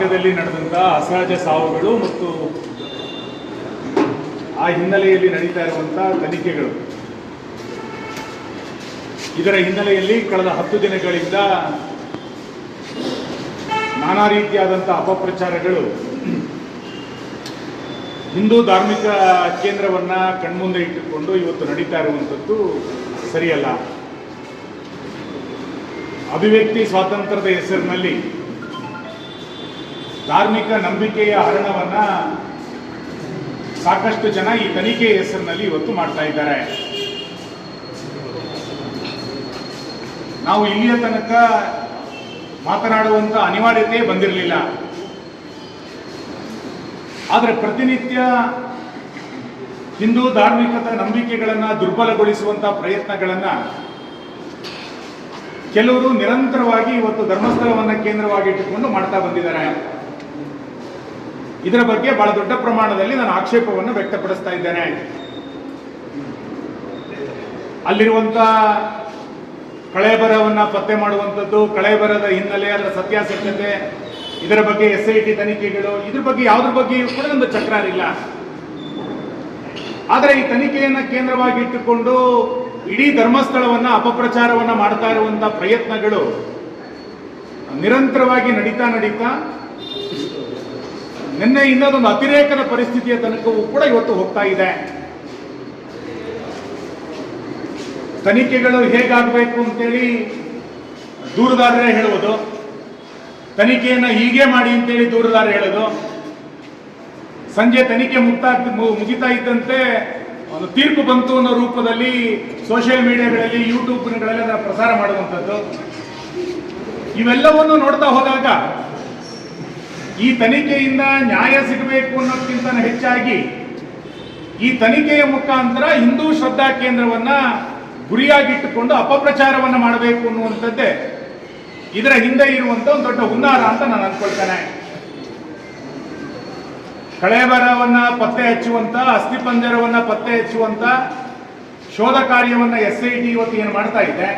ಭಾಗದಲ್ಲಿ ನಡೆದಂಥ ಅಸಹಜ ಸಾವುಗಳು ಮತ್ತು ಆ ಹಿನ್ನೆಲೆಯಲ್ಲಿ ನಡೀತಾ ಇರುವಂತಹ ತನಿಖೆಗಳು. ಇದರ ಹಿನ್ನೆಲೆಯಲ್ಲಿ ಕಳೆದ ಹತ್ತು ದಿನಗಳಿಂದ ನಾನಾ ರೀತಿಯಾದಂಥ ಅಪಪ್ರಚಾರಗಳು. ಹಿಂದೂ ಧಾರ್ಮಿಕ ಕೇಂದ್ರವನ್ನ ಕಣ್ಮುಂದೆ ಇಟ್ಟುಕೊಂಡು ಇವತ್ತು ನಡೀತಾ ಇರುವಂಥದ್ದು ಸರಿಯಲ್ಲ. ಅಭಿವ್ಯಕ್ತಿ ಸ್ವಾತಂತ್ರ್ಯದ ಹೆಸರಿನಲ್ಲಿ ಧಾರ್ಮಿಕ ನಂಬಿಕೆಯ ಹರಣವನ್ನ ಸಾಕಷ್ಟು ಜನ ಈ ತನಿಖೆಯ ಹೆಸರಿನಲ್ಲಿ ಇವತ್ತು ಮಾಡ್ತಾ ಇದ್ದಾರೆ. ನಾವು ಇಲ್ಲಿಯ ತನಕ ಮಾತನಾಡುವಂತ ಅನಿವಾರ್ಯತೆ ಬಂದಿರಲಿಲ್ಲ. ಆದರೆ ಪ್ರತಿನಿತ್ಯ ಹಿಂದೂ ಧಾರ್ಮಿಕದ ನಂಬಿಕೆಗಳನ್ನ ದುರ್ಬಲಗೊಳಿಸುವಂತ ಪ್ರಯತ್ನಗಳನ್ನ ಕೆಲವರು ನಿರಂತರವಾಗಿ ಇವತ್ತು ಧರ್ಮಸ್ಥಳವನ್ನ ಕೇಂದ್ರವಾಗಿ ಇಟ್ಟುಕೊಂಡು ಮಾಡ್ತಾ ಬಂದಿದ್ದಾರೆ. ಇದರ ಬಗ್ಗೆ ಬಹಳ ದೊಡ್ಡ ಪ್ರಮಾಣದಲ್ಲಿ ನಾನು ಆಕ್ಷೇಪವನ್ನು ವ್ಯಕ್ತಪಡಿಸ್ತಾ ಇದ್ದೇನೆ. ಅಲ್ಲಿರುವಂತ ಕಳೆಬರವನ್ನ ಪತ್ತೆ ಮಾಡುವಂಥದ್ದು ಕಳೆಬರದ ಹಿನ್ನೆಲೆ, ಅದರ ಸತ್ಯಾಸತ್ಯತೆ, ಇದರ ಬಗ್ಗೆ ಎಸ್ ಐ ಟಿ ತನಿಖೆಗಳು, ಇದ್ರ ಬಗ್ಗೆ ಯಾವುದ್ರ ಬಗ್ಗೆಯೂ ಕೂಡ ಒಂದು ಚಕ್ರಾರಿಲ್ಲ ಆದರೆ ಈ ತನಿಖೆಯನ್ನ ಕೇಂದ್ರವಾಗಿ ಇಟ್ಟುಕೊಂಡು ಇಡೀ ಧರ್ಮಸ್ಥಳವನ್ನ ಅಪಪ್ರಚಾರವನ್ನ ಮಾಡ್ತಾ ಇರುವಂಥ ಪ್ರಯತ್ನಗಳು ನಿರಂತರವಾಗಿ ನಡೀತಾ ನಡೀತಾ ನಿನ್ನೆ ಇನ್ನೊಂದು ಅತಿರೇಕದ ಪರಿಸ್ಥಿತಿಯ ತನಕವೂ ಕೂಡ ಇವತ್ತು ಹೋಗ್ತಾ ಇದೆ. ತನಿಖೆಗಳು ಹೇಗಾಗಬೇಕು ಅಂತೇಳಿ ದೂರದಾರರೇ ಹೇಳುವುದು. ತನಿಖೆಯನ್ನ ಹೀಗೆ ಮಾಡಿ ಅಂತೇಳಿ ದೂರದಾರ ಹೇಳೋದು ಸಂಜೆ ತನಿಖೆ ಮುಕ್ತಾ ಮುಗಿತಾ ಇದ್ದಂತೆ ಒಂದು ತೀರ್ಪು ಬಂತು ಅನ್ನೋ ರೂಪದಲ್ಲಿ ಸೋಷಿಯಲ್ ಮೀಡಿಯಾಗಳಲ್ಲಿ ಯೂಟ್ಯೂಬ್ಗಳಲ್ಲಿ ಪ್ರಸಾರ ಮಾಡುವಂಥದ್ದು. ಇವೆಲ್ಲವನ್ನು ನೋಡ್ತಾ ಹೋದಾಗ ಈ ತನಿಖೆಯಿಂದ ನ್ಯಾಯ ಸಿಗಬೇಕು ಅನ್ನೋದಕ್ಕಿಂತ ಹೆಚ್ಚಾಗಿ ಈ ತನಿಖೆಯ ಮುಖಾಂತರ ಹಿಂದೂ ಶ್ರದ್ಧಾ ಕೇಂದ್ರವನ್ನ ಗುರಿಯಾಗಿಟ್ಟುಕೊಂಡು ಅಪಪ್ರಚಾರವನ್ನು ಮಾಡಬೇಕು ಅನ್ನುವಂಥದ್ದೇ ಇದರ ಹಿಂದೆ ಇರುವಂತ ಒಂದು ದೊಡ್ಡ ಹುನ್ನಾರ ಅಂತ ನಾನು ಅನ್ಕೊಳ್ತೇನೆ. ಕಳೆಬರವನ್ನ ಪತ್ತೆ ಹಚ್ಚುವಂತ ಅಸ್ಥಿಪಂಜರವನ್ನ ಪತ್ತೆ ಹಚ್ಚುವಂತ ಶೋಧ ಕಾರ್ಯವನ್ನ ಎಸ್ ಐ ಟಿ ಇವತ್ತು ಏನು ಮಾಡ್ತಾ ಇದೆ?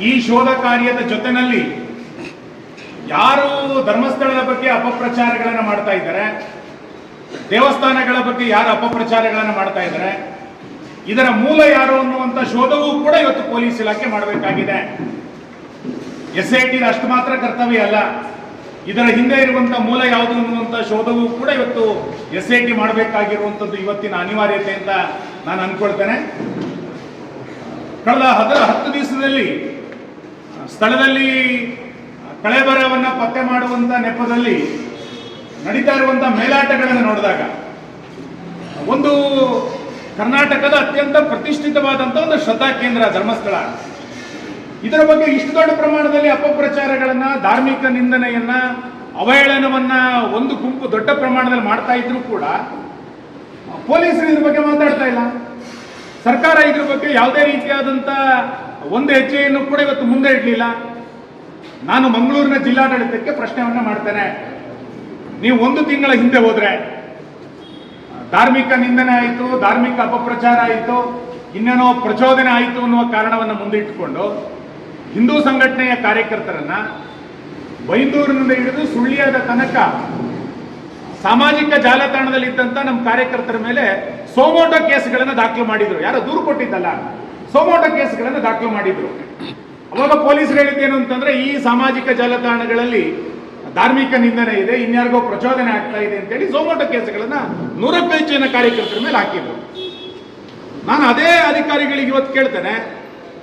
ಈ ಶೋಧ ಕಾರ್ಯದ ಜೊತೆನಲ್ಲಿ ಯಾರು ಧರ್ಮಸ್ಥಳದ ಬಗ್ಗೆ ಅಪಪ್ರಚಾರಗಳನ್ನು ಮಾಡ್ತಾ ಇದ್ದಾರೆ, ದೇವಸ್ಥಾನಗಳ ಬಗ್ಗೆ ಯಾರು ಅಪಪ್ರಚಾರಗಳನ್ನು ಮಾಡ್ತಾ ಇದ್ದಾರೆ, ಇದರ ಮೂಲ ಯಾರು ಅನ್ನುವಂತ ಶೋಧವೂ ಕೂಡ ಇವತ್ತು ಪೊಲೀಸ್ ಇಲಾಖೆ ಮಾಡಬೇಕಾಗಿದೆ. ಎಸ್ ಐ ಟಿ ಅಷ್ಟು ಮಾತ್ರ ಕರ್ತವ್ಯ ಅಲ್ಲ, ಇದರ ಹಿಂದೆ ಇರುವಂತ ಮೂಲ ಯಾವುದು ಅನ್ನುವಂತ ಶೋಧವೂ ಕೂಡ ಇವತ್ತು ಎಸ್ ಐ ಟಿ ಮಾಡಬೇಕಾಗಿರುವಂತದ್ದು ಇವತ್ತಿನ ಅನಿವಾರ್ಯತೆ ಅಂತ ನಾನು ಅನ್ಕೊಳ್ತೇನೆ. ಕಳೆದ ಹದ ಹತ್ತು ದಿವಸದಲ್ಲಿ ಸ್ಥಳದಲ್ಲಿ ಕಳೆಬರವನ್ನ ಪತ್ತೆ ಮಾಡುವಂತ ನೆಪದಲ್ಲಿ ನಡೀತಾ ಇರುವಂತ ಮೇಲಾಟಗಳನ್ನು ನೋಡಿದಾಗ ಒಂದು ಕರ್ನಾಟಕದ ಅತ್ಯಂತ ಪ್ರತಿಷ್ಠಿತವಾದಂತ ಒಂದು ಶ್ರದ್ಧಾ ಕೇಂದ್ರ ಧರ್ಮಸ್ಥಳ. ಇದರ ಬಗ್ಗೆ ಇಷ್ಟು ದೊಡ್ಡ ಪ್ರಮಾಣದಲ್ಲಿ ಅಪಪ್ರಚಾರಗಳನ್ನ, ಧಾರ್ಮಿಕ ನಿಂದನೆಯನ್ನ, ಅವಹೇಳನವನ್ನ ಒಂದು ಗುಂಪು ದೊಡ್ಡ ಪ್ರಮಾಣದಲ್ಲಿ ಮಾಡ್ತಾ ಇದ್ರು ಕೂಡ ಪೊಲೀಸರು ಇದ್ರ ಬಗ್ಗೆ ಮಾತಾಡ್ತಾ ಇಲ್ಲ. ಸರ್ಕಾರ ಇದ್ರ ಬಗ್ಗೆ ಯಾವುದೇ ರೀತಿಯಾದಂತ ಒಂದು ಹೆಜ್ಜೆಯನ್ನು ಕೂಡ ಇವತ್ತು ಮುಂದೆ ಇಡಲಿಲ್ಲ. ನಾನು ಮಂಗಳೂರಿನ ಜಿಲ್ಲಾಡಳಿತಕ್ಕೆ ಪ್ರಶ್ನೆಯನ್ನ ಮಾಡ್ತೇನೆ. ನೀವು ಒಂದು ತಿಂಗಳ ಹಿಂದೆ ಹೋದ್ರೆ, ಧಾರ್ಮಿಕ ನಿಂದನೆ ಆಯಿತು, ಧಾರ್ಮಿಕ ಅಪಪ್ರಚಾರ ಆಯಿತು, ಇನ್ನೇನೋ ಪ್ರಚೋದನೆ ಆಯಿತು ಅನ್ನುವ ಕಾರಣವನ್ನು ಮುಂದಿಟ್ಟುಕೊಂಡು, ಹಿಂದೂ ಸಂಘಟನೆಯ ಕಾರ್ಯಕರ್ತರನ್ನ ಬೈಂದೂರಿನಿಂದ ಹಿಡಿದು ಸುಳ್ಳಿಯಾದ ತನಕ ಸಾಮಾಜಿಕ ಜಾಲತಾಣದಲ್ಲಿದ್ದಂತ ನಮ್ಮ ಕಾರ್ಯಕರ್ತರ ಮೇಲೆ ಸೋಮೋಟೋ ಕೇಸ್ಗಳನ್ನು ದಾಖಲು ಮಾಡಿದ್ರು. ಯಾರೋ ದೂರು ಕೊಟ್ಟಿದ್ದಲ್ಲ. ಸೋಮೋಟೋ ಕೇಸ್ಗಳನ್ನು ದಾಖಲು ಮಾಡಿದ್ರು. ಅವಾಗ ಪೊಲೀಸರು ಹೇಳಿದ್ದೇನು ಅಂತಂದ್ರೆ, ಈ ಸಾಮಾಜಿಕ ಜಾಲತಾಣಗಳಲ್ಲಿ ಧಾರ್ಮಿಕ ನಿಂದನೆ ಇದೆ, ಇನ್ಯಾರಿಗೋ ಪ್ರಚೋದನೆ ಆಗ್ತಾ ಇದೆ ಅಂತೇಳಿ ಸೋಮೋಟೋ ಕೇಸ್ಗಳನ್ನ ನೂರಕ್ಕೂ ಹೆಚ್ಚಿನ ಕಾರ್ಯಕರ್ತರ ಮೇಲೆ ಹಾಕಿದ್ರು. ನಾನು ಅದೇ ಅಧಿಕಾರಿಗಳಿಗೆ ಇವತ್ತು ಕೇಳ್ತೇನೆ,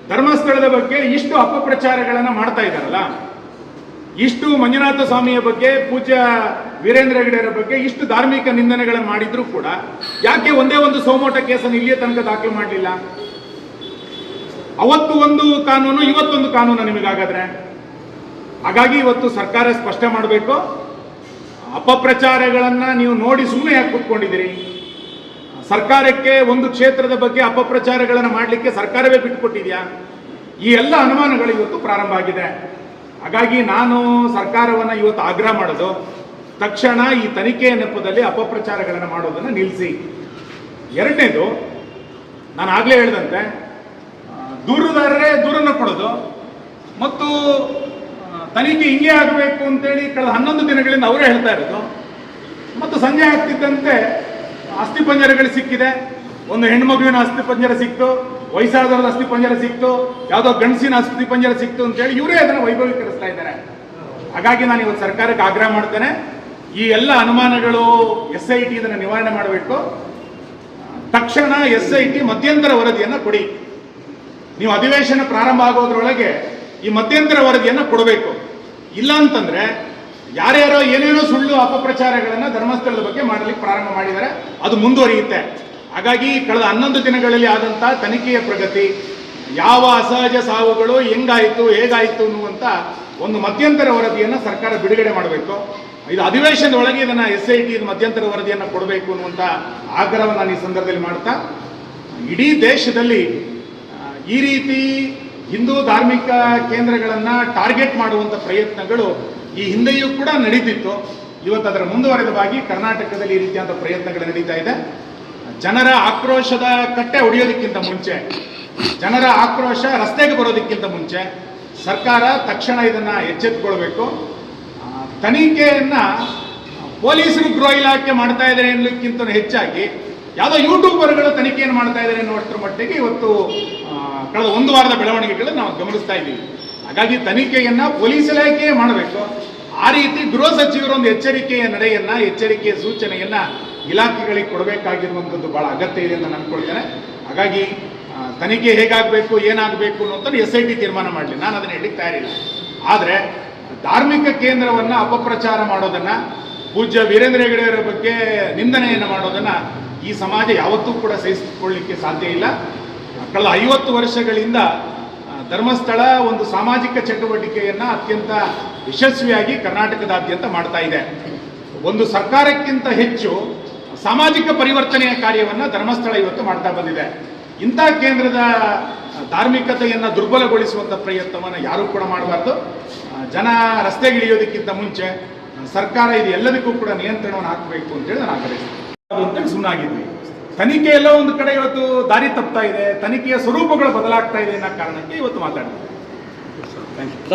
ಧರ್ಮಸ್ಥಳದ ಬಗ್ಗೆ ಇಷ್ಟು ಅಪಪ್ರಚಾರಗಳನ್ನ ಮಾಡ್ತಾ ಇದ್ದಾರಲ್ಲ, ಇಷ್ಟು ಮಂಜುನಾಥ ಸ್ವಾಮಿಯ ಬಗ್ಗೆ, ಪೂಜ್ಯ ವೀರೇಂದ್ರ ಹೆಗಡೆಯವರ ಬಗ್ಗೆ ಇಷ್ಟು ಧಾರ್ಮಿಕ ನಿಂದನೆಗಳನ್ನು ಮಾಡಿದ್ರು ಕೂಡ, ಯಾಕೆ ಒಂದೇ ಒಂದು ಸೋಮೋಟ ಕೇಸನ್ನು ಇಲ್ಲಿಯ ತನಕ ದಾಖಲು ಮಾಡಲಿಲ್ಲ? ಅವತ್ತು ಒಂದು ಕಾನೂನು, ಇವತ್ತೊಂದು ಕಾನೂನು ನಿಮಗಾಗಾದ್ರೆ? ಹಾಗಾಗಿ ಇವತ್ತು ಸರ್ಕಾರ ಸ್ಪಷ್ಟ ಮಾಡಬೇಕು. ಅಪಪ್ರಚಾರಗಳನ್ನ ನೀವು ನೋಡಿ ಸುಮ್ಮನೆ ಯಾಕೆ ಕೂತ್ಕೊಂಡಿದ್ದೀರಿ? ಸರ್ಕಾರಕ್ಕೆ ಒಂದು ಕ್ಷೇತ್ರದ ಬಗ್ಗೆ ಅಪಪ್ರಚಾರಗಳನ್ನು ಮಾಡಲಿಕ್ಕೆ ಸರ್ಕಾರವೇ ಬಿಟ್ಟುಕೊಟ್ಟಿದೆಯಾ? ಈ ಎಲ್ಲ ಅನುಮಾನಗಳು ಇವತ್ತು ಪ್ರಾರಂಭ ಆಗಿದೆ. ಹಾಗಾಗಿ ನಾನು ಸರ್ಕಾರವನ್ನು ಇವತ್ತು ಆಗ್ರಹ ಮಾಡೋದು, ತಕ್ಷಣ ಈ ತನಿಖೆಯ ನೆಪದಲ್ಲಿ ಅಪಪ್ರಚಾರಗಳನ್ನು ಮಾಡೋದನ್ನು ನಿಲ್ಲಿಸಿ ಎರಡನೇದು, ನಾನು ಆಗಲೇ ಹೇಳಿದಂತೆ ದೂರುದಾರರೇ ದೂರನ್ನು ಕೊಡೋದು. ಮತ್ತು ತನಿಖೆ ಹಿಂಗೆ ಆಗಬೇಕು ಅಂತೇಳಿ ಕಳೆದ ಹನ್ನೊಂದು ದಿನಗಳಿಂದ ಅವರೇ ಹೇಳ್ತಾ ಇರೋದು. ಮತ್ತು ಸಂಜೆ ಆಗ್ತಿದ್ದಂತೆ ಅಸ್ಥಿಪಂಜರಗಳು ಸಿಕ್ಕಿದೆ. ಒಂದು ಹೆಣ್ಮಗುವಿನ ಅಸ್ಥಿಪಂಜರ ಸಿಕ್ತು, ವಯಸ್ಸಾದವರ ಅಸ್ಥಿಪಂಜರ ಸಿಕ್ತು, ಯಾವುದೋ ಗಂಡಸಿನ ಅಸ್ಥಿಪಂಜರ ಸಿಕ್ತು ಅಂತೇಳಿ ಇವರೇ ಅದನ್ನು ವೈಭವೀಕರಿಸ್ತಾ ಇದ್ದಾರೆ. ಹಾಗಾಗಿ ನಾನು ಇವತ್ತು ಸರ್ಕಾರಕ್ಕೆ ಆಗ್ರಹ ಮಾಡ್ತೇನೆ. ಈ ಎಲ್ಲ ಅನುಮಾನಗಳು ಎಸ್ ಐ ಟಿ ಇದನ್ನು ನಿವಾರಣೆ ಮಾಡಬೇಕು. ತಕ್ಷಣ ಎಸ್ ಐ ಟಿ ಮಧ್ಯಂತರ ವರದಿಯನ್ನು ಕೊಡಿ. ನೀವು ಅಧಿವೇಶನ ಪ್ರಾರಂಭ ಆಗೋದ್ರೊಳಗೆ ಈ ಮಧ್ಯಂತರ ವರದಿಯನ್ನು ಕೊಡಬೇಕು. ಇಲ್ಲ ಅಂತಂದ್ರೆ ಯಾರ್ಯಾರೋ ಏನೇನೋ ಸುಳ್ಳು ಅಪಪ್ರಚಾರಗಳನ್ನು ಧರ್ಮಸ್ಥಳದ ಬಗ್ಗೆ ಮಾಡಲಿಕ್ಕೆ ಪ್ರಾರಂಭ ಮಾಡಿದ್ದಾರೆ, ಅದು ಮುಂದುವರಿಯುತ್ತೆ. ಹಾಗಾಗಿ ಕಳೆದ ಹನ್ನೊಂದು ದಿನಗಳಲ್ಲಿ ಆದಂತಹ ತನಿಖೆಯ ಪ್ರಗತಿ, ಯಾವ ಅಸಹಜ ಸಾವುಗಳು ಹೆಂಗಾಯಿತು, ಹೇಗಾಯಿತು ಅನ್ನುವಂಥ ಒಂದು ಮಧ್ಯಂತರ ವರದಿಯನ್ನು ಸರ್ಕಾರ ಬಿಡುಗಡೆ ಮಾಡಬೇಕು. ಇದು ಅಧಿವೇಶನದ ಒಳಗೆ ಇದನ್ನು ಎಸ್ ಐ ಟಿ ಮಧ್ಯಂತರ ವರದಿಯನ್ನು ಕೊಡಬೇಕು ಅನ್ನುವಂಥ ಆಗ್ರಹವನ್ನು ನಾನು ಈ ಸಂದರ್ಭದಲ್ಲಿ ಮಾಡ್ತಾ, ಇಡೀ ದೇಶದಲ್ಲಿ ಈ ರೀತಿ ಹಿಂದೂ ಧಾರ್ಮಿಕ ಕೇಂದ್ರಗಳನ್ನು ಟಾರ್ಗೆಟ್ ಮಾಡುವಂಥ ಪ್ರಯತ್ನಗಳು ಈ ಹಿಂದೆಯೂ ಕೂಡ ನಡೀತಿತ್ತು. ಇವತ್ತು ಅದರ ಮುಂದುವರೆದವಾಗಿ ಕರ್ನಾಟಕದಲ್ಲಿ ಈ ರೀತಿಯಾದ ಪ್ರಯತ್ನಗಳು ನಡೀತಾ ಇದೆ. ಜನರ ಆಕ್ರೋಶದ ಕಟ್ಟೆ ಹೊಡೆಯೋದಕ್ಕಿಂತ ಮುಂಚೆ, ಜನರ ಆಕ್ರೋಶ ರಸ್ತೆಗೆ ಬರೋದಕ್ಕಿಂತ ಮುಂಚೆ ಸರ್ಕಾರ ತಕ್ಷಣ ಇದನ್ನು ಎಚ್ಚೆತ್ತುಕೊಳ್ಬೇಕು ತನಿಖೆಯನ್ನು ಪೊಲೀಸರು ಗೃಹ ಇಲಾಖೆ ಮಾಡ್ತಾ ಇದ್ದಾರೆ ಅನ್ನೋದಕ್ಕಿಂತ ಹೆಚ್ಚಾಗಿ ಯಾವುದೋ ಯೂಟ್ಯೂಬರ್ಗಳು ತನಿಖೆಯನ್ನು ಮಾಡ್ತಾ ಇದ್ದಾರೆ ಅನ್ನುವಷ್ಟರ ಮಟ್ಟಿಗೆ ಇವತ್ತು ಕಳೆದ ಒಂದು ವಾರದ ಬೆಳವಣಿಗೆಗಳನ್ನ ನಾವು ಗಮನಿಸ್ತಾ ಇದ್ದೀವಿ. ಹಾಗಾಗಿ ತನಿಖೆಯನ್ನ ಪೊಲೀಸ್ ಇಲಾಖೆಯೇ ಮಾಡಬೇಕು. ಆ ರೀತಿ ಗೃಹ ಸಚಿವರು ಒಂದು ಎಚ್ಚರಿಕೆಯ ನಡೆಯನ್ನ, ಎಚ್ಚರಿಕೆಯ ಸೂಚನೆಯನ್ನ ಇಲಾಖೆಗಳಿಗೆ ಕೊಡಬೇಕಾಗಿರುವಂಥದ್ದು ಬಹಳ ಅಗತ್ಯ ಇದೆ ಅಂತ ನಾನು ಅನ್ಕೊಳ್ತೇನೆ ಹಾಗಾಗಿ ತನಿಖೆ ಹೇಗಾಗಬೇಕು, ಏನಾಗಬೇಕು ಅನ್ನೋದನ್ನು ಎಸ್ ಐ ಟಿ ತೀರ್ಮಾನ ಮಾಡಲಿ. ನಾನು ಅದನ್ನು ಹೇಳಲಿಕ್ಕೆ ತಯಾರಿಲ್ಲ. ಆದರೆ, ಧಾರ್ಮಿಕ ಕೇಂದ್ರವನ್ನ ಅಪಪ್ರಚಾರ ಮಾಡೋದನ್ನ, ಪೂಜ್ಯ ವೀರೇಂದ್ರ ಹೆಗಡೆಯವರ ಬಗ್ಗೆ ನಿಂದನೆಯನ್ನು ಮಾಡೋದನ್ನ ಈ ಸಮಾಜ ಯಾವತ್ತೂ ಕೂಡ ಸಹಿಸಿಕೊಳ್ಳಿಕ್ಕೆ ಸಾಧ್ಯ ಇಲ್ಲ. ಕಳೆದ ಐವತ್ತು ವರ್ಷಗಳಿಂದ ಧರ್ಮಸ್ಥಳ ಒಂದು ಸಾಮಾಜಿಕ ಚಟುವಟಿಕೆಯನ್ನ ಅತ್ಯಂತ ಯಶಸ್ವಿಯಾಗಿ ಕರ್ನಾಟಕದಾದ್ಯಂತ ಮಾಡ್ತಾ ಇದೆ. ಒಂದು ಸರ್ಕಾರಕ್ಕಿಂತ ಹೆಚ್ಚು ಸಾಮಾಜಿಕ ಪರಿವರ್ತನೆಯ ಕಾರ್ಯವನ್ನ ಧರ್ಮಸ್ಥಳ ಇವತ್ತು ಮಾಡ್ತಾ ಬಂದಿದೆ. ಇಂಥ ಕೇಂದ್ರದ ಧಾರ್ಮಿಕತೆಯನ್ನು ದುರ್ಬಲಗೊಳಿಸುವಂಥ ಪ್ರಯತ್ನವನ್ನು ಯಾರೂ ಕೂಡ ಮಾಡಬಾರ್ದು. ಜನ ರಸ್ತೆಗಿಳಿಯೋದಕ್ಕಿಂತ ಮುಂಚೆ ಸರ್ಕಾರ ಇದು ಎಲ್ಲದಕ್ಕೂ ಕೂಡ ನಿಯಂತ್ರಣವನ್ನು ಹಾಕಬೇಕು ಅಂತೇಳಿ ನಾನು ಆಗ್ರಹಿಸ್ತೀನಿ. ಅಂತೇಳಿ ಸುಮ್ಮನಾಗಿದ್ವಿ ತನಿಖೆ ಎಲ್ಲ ಒಂದು ಕಡೆ ಇವತ್ತು ದಾರಿ ತಪ್ತಾ ಇದೆ, ತನಿಖೆಯ ಸ್ವರೂಪಗಳು ಬದಲಾಗ್ತಾ ಇದೆ ಅನ್ನೋ ಕಾರಣಕ್ಕೆ ಇವತ್ತು ಮಾತಾಡ್ತೀವಿ ಥ್ಯಾಂಕ್ ಯು